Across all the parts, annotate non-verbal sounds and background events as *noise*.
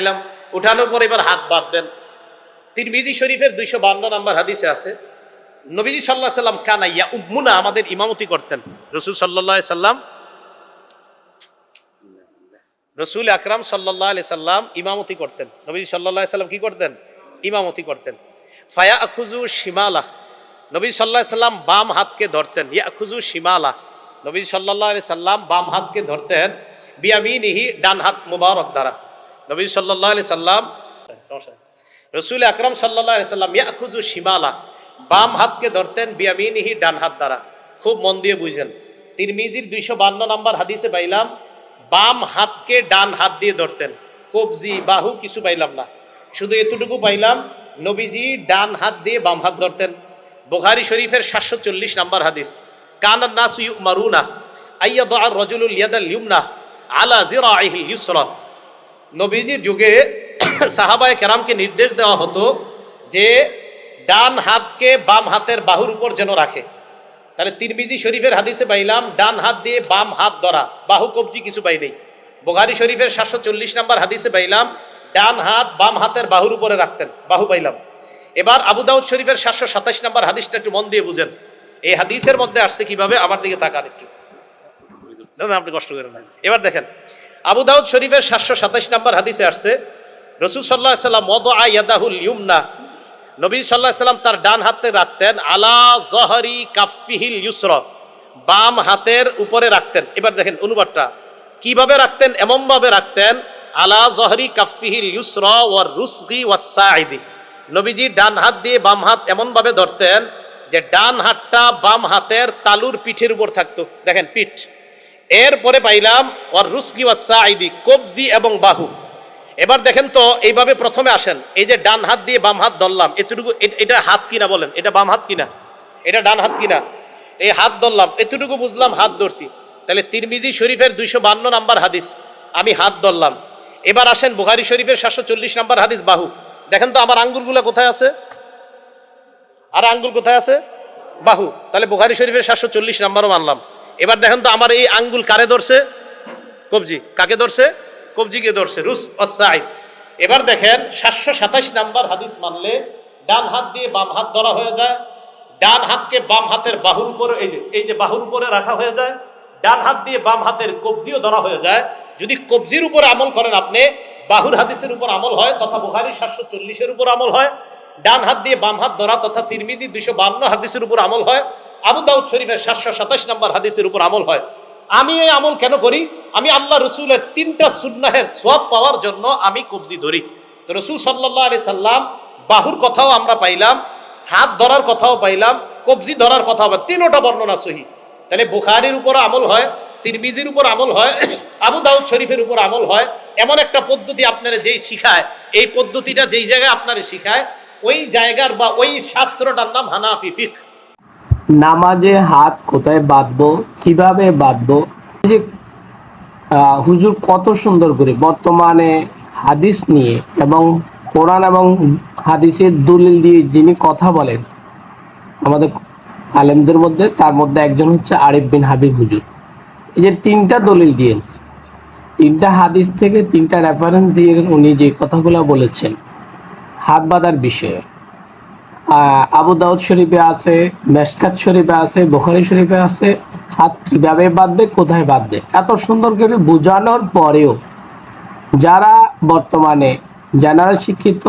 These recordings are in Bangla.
দিলাম। উঠানোর পর এবার হাত বাঁধবেন তিরমিজি শরীফের দুইশো বান্ন নম্বর হাদিসে আছে, নবীজি সাল্লাহ সাল্লাম কানা ইয়া উম্মুনা আমাদের ইমামতি করতেন। রসুল সাল্লাহ সাল্লাম, রসুল আকরাম সাল্লাহ আলি সাল্লাম ইমামতি করতেন। নবীজি সাল্লাহ সাল্লাম কি করতেন? ইমামতি করতেন। ফায়া আখুজু শিমালাহ নবী সাল্লাহ সাল্লাম বাম হাতকে ধরতেন। ইয়া আখুজু শিমালাহ নবী সাল্লাহ আলি সাল্লাম বাম হাতকে ধরতেন। বিয়ামিনিহি, ডান হাত মুবারক দ্বারা। নবী সাল্লাহ আলি সাল্লাম, রসুল আকরম সাল্লাহ আলি সাল্লাম ইয়া আখুজু শিমালা, বাম হাতকে ধরতেন বিয়ামিনিহি ডান হাত দ্বারা। খুব মন দিয়ে বুঝেন। তিরমিজির দুইশো বান্ন নম্বর হাদিসে পাইলাম, বাম হাতকে ডান হাত দিয়ে ধরতেন। কবজি, বাহু কিছু পাইলাম না। শুধু এতটুকু পাইলাম, নবীজি ডান হাত দিয়ে বাম হাত ধরতেন। বুখারি শরীফের সাতশো চল্লিশ নম্বর হাদিস কানান নাস ইউ মারুনা আইয়া আর রজুলুল ইয়াদাল ইউমনা আলা জিরাইহিল ইউসরা। নবীজির যুগে *coughs* সাহাবায় কেরামকে নির্দেশ দেওয়া হতো যে ডান হাতকে বাম হাতের বাহুর উপর যেন রাখে। তাহলে তিরমিজি শরীফের হাদিসে পাইলাম, ডান হাত দিয়ে বাম হাত ধরা, বাহু, কবজি কিছু পাই নেই। বোগারি শরীফের সাতশো চল্লিশ নম্বর হাদিসে পাইলাম, ডান হাত বাম হাতের বাহুর উপরে রাখতেন, বাহু পাইলাম। এবার আবু দাউদ শরীফের সাতশো সাতাশ নম্বর হাদিসটা একটু মন দিয়ে বুঝেন। এই হাদিসের মধ্যে আসছে কীভাবে? আমার দিকে তাকান একটু। আপনি কষ্ট করেন এবার দেখেন আবু দাউদ শরীফের সাতশো সাতাশ নম্বর হাদিসে আসছে, রসুল সাল্লাহ সাল্লাম মদ আয়াদাহুল ইউমনা। নবী সাল্লাহ সাল্লাম তার ডান হাতে রাখতেন, আলা জহরি কাফিহিল ইউসর। বাম হাতের উপরে রাখতেন। এবার দেখেন অনুবাদটা। কীভাবে রাখতেন? এমন ভাবে রাখতেন, আলা জহরি কাফিহিল ইউসর ওয়ার রুসগি ওয়াসাইদি নবীজি ডান হাত দিয়ে বাম হাত এমন ভাবে ধরতেন, যে ডান হাতটা বাম হাতের তালুর পিঠের উপর থাকতো। দেখেন পিঠ। এরপরে পাইলাম ওর রুসকি ওয়াসাইদি কবজি এবং বাহু। এবার দেখেন তো, এইভাবে প্রথমে আসেন। এই যে ডান হাত দিয়ে বাম হাত ধরলাম, এতটুকু এটা হাত কিনা বলেন? এটা বাম হাত কিনা? এটা ডান হাত কিনা? এই হাত ধরলাম, এতটুকু বুঝলাম হাত ধরছি। তাহলে তিরমিজি শরীফের দুইশো বান্ন নাম্বার হাদিস, আমি হাত ধরলাম। এবার আসেন বুখারি শরীফের সাতশো চল্লিশ নাম্বার হাদিস, বাহু। দেখেন তো, আমার আঙ্গুলগুলো কোথায় আছে? আর আঙ্গুল কোথায় আছে? বাহু। তাহলে বুখারি শরীফের সাতশো চল্লিশ নাম্বারও মানলাম। এবার দেখেন তো আমার এই আঙ্গুল কারে ধরছে? কবজি। কাকে ধরছে? কবজিকে ধরছে। রুস অসাই এবার দেখেন, সাতশো সাতাশ নাম্বার হাদিস মানলে ডান হাত দিয়ে বাম হাত ধরা হয়ে যায়। ডান হাতকে বাম হাতের বাহুর উপরে, এই যে এই যে বাহুর উপরে রাখা হয়ে যায়। ডান হাত দিয়ে বাম হাতের কবজিও ধরা হয়ে যায়। যদি কবজির উপর আমল করেন আপনি, বাহুর হাদিসের উপর আমল হয়, তথা বুখারি সাতশো চল্লিশের উপর আমল হয়। ডান হাত দিয়ে বাম হাত ধরা, তথা তিরমিজি দুইশো বান্ন হাদিসের উপর আমল হয়। আবু দাউদ শরীফের সাতশো সাতাশ নম্বর হাদিসের উপর আমল হয়। আমি এই আমল কেন করি? আমি আল্লাহ রসুলের তিনটা সুন্নাহের সব পাওয়ার জন্য আমি কবজি ধরি। তো রসুল সাল্লাহ আলি সাল্লাম বাহুর কথাও আমরা পাইলাম, হাত ধরার কথাও পাইলাম, কবজি ধরার পাই তিনোটা বর্ণনা সহি। তাহলে বুখারির উপর আমল হয়, তিরমিজির উপর আমল হয়, *coughs* আবু দাউদ শরীফের উপর আমল হয়। এমন একটা পদ্ধতি আপনারা যেই শিখায়, এই পদ্ধতিটা যেই জায়গায় আপনারা শিখায়, ওই জায়গার বা ওই শাস্ত্রটার নাম হানাফি ফিক নামাজে হাত কোথায় বাঁধবো, কীভাবে বাঁধবো? যে হুজুর কত সুন্দর করে বর্তমানে হাদিস নিয়ে এবং কোরআন এবং হাদিসের দলিল দিয়ে যিনি কথা বলেন, আমাদের আলেমদের মধ্যে, তার মধ্যে একজন হচ্ছে আরিফ বিন হাবিব হুজুর। এই যে তিনটা দলিল দিয়ে, তিনটা হাদিস থেকে তিনটা রেফারেন্স দিয়ে উনি যে কথাগুলো বলেছেন, হাত বাঁধার বিষয়ে। আবু দাউদ শরীফে আছে, মেশকাত শরীফে আছে, বুখারি শরীফে আছে। হাত কীভাবে বাঁধবে, কোথায় বাঁধবে? এত সুন্দর করে বোঝানোর পরেও যারা বর্তমানে জেনারেল শিক্ষিত,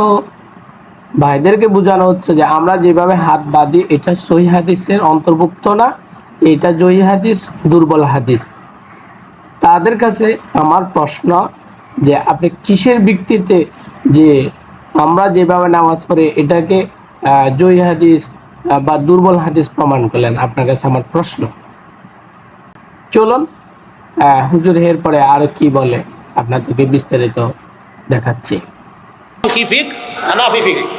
ভাইদেরকে বোঝানো হচ্ছে যে আমরা যেভাবে হাত বাঁধি, এটা সহি হাদিসের অন্তর্ভুক্ত না, এটা জহি হাদিস, দুর্বল হাদিস। তাদের কাছে আমার প্রশ্ন যে আপনি কিসের ভিত্তিতে যে আমরা যেভাবে নামাজ পড়ি, এটাকে জয়ী হাদিস বা দুর্বল হাদিস প্রমাণ করলেন। আপনার কাছে আমার প্রশ্ন। চলুন হুজুর এর পরে আরও কি বলে আপনাদেরকে বিস্তারিত দেখাচ্ছি। ফিক?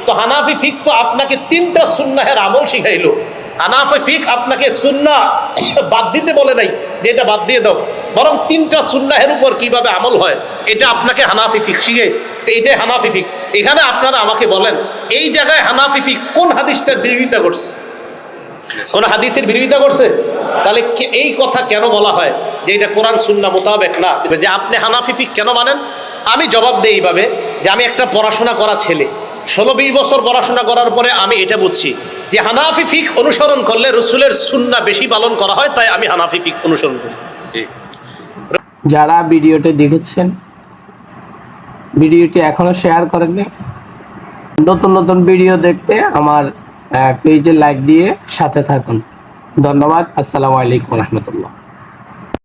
তো হানাফি ফিক তো আপনাকে তিনটা আমল শিখাইলো। ফিক আপনাকে সুন্না বাদ দিতে বলে নাই, যে এটা বাদ দিয়ে দাও। বরং তিনটা সুন্নাহের উপর কীভাবে আমল হয়, এটা আপনাকে হানাফি ফিক শিখাইছে তো এটাই হানাফি ফিক। এখানে আপনারা আমাকে বলেন, এই জায়গায় হানাফি ফিক কোন হাদিসটার বিরোধিতা করছে? কোন হাদিসের বিরোধিতা করছে? তাহলে এই কথা কেন বলা হয় যে এটা কোরআন সুন্না মোতাবেক না? যে আপনি হানাফি ফিক কেন মানেন? আমি জবাব দেই এইভাবে যে আমি একটা পড়াশোনা করা ছেলে। ষোলো বিশ বছর পড়াশোনা করার পরে আমি এটা বুঝছি যে হানাফি ফিক অনুসরণ করলে রসুলের সুন্না বেশি পালন করা হয়, তাই আমি হানাফি ফিক অনুসরণ করি। যারা ভিডিওটি দেখেছেন, ভিডিওটি এখনও শেয়ার করেননি, নতুন নতুন ভিডিও দেখতে আমার পেজে লাইক দিয়ে সাথে থাকুন। ধন্যবাদ, আসসালামু আলাইকুম রহমতুল্লাহ।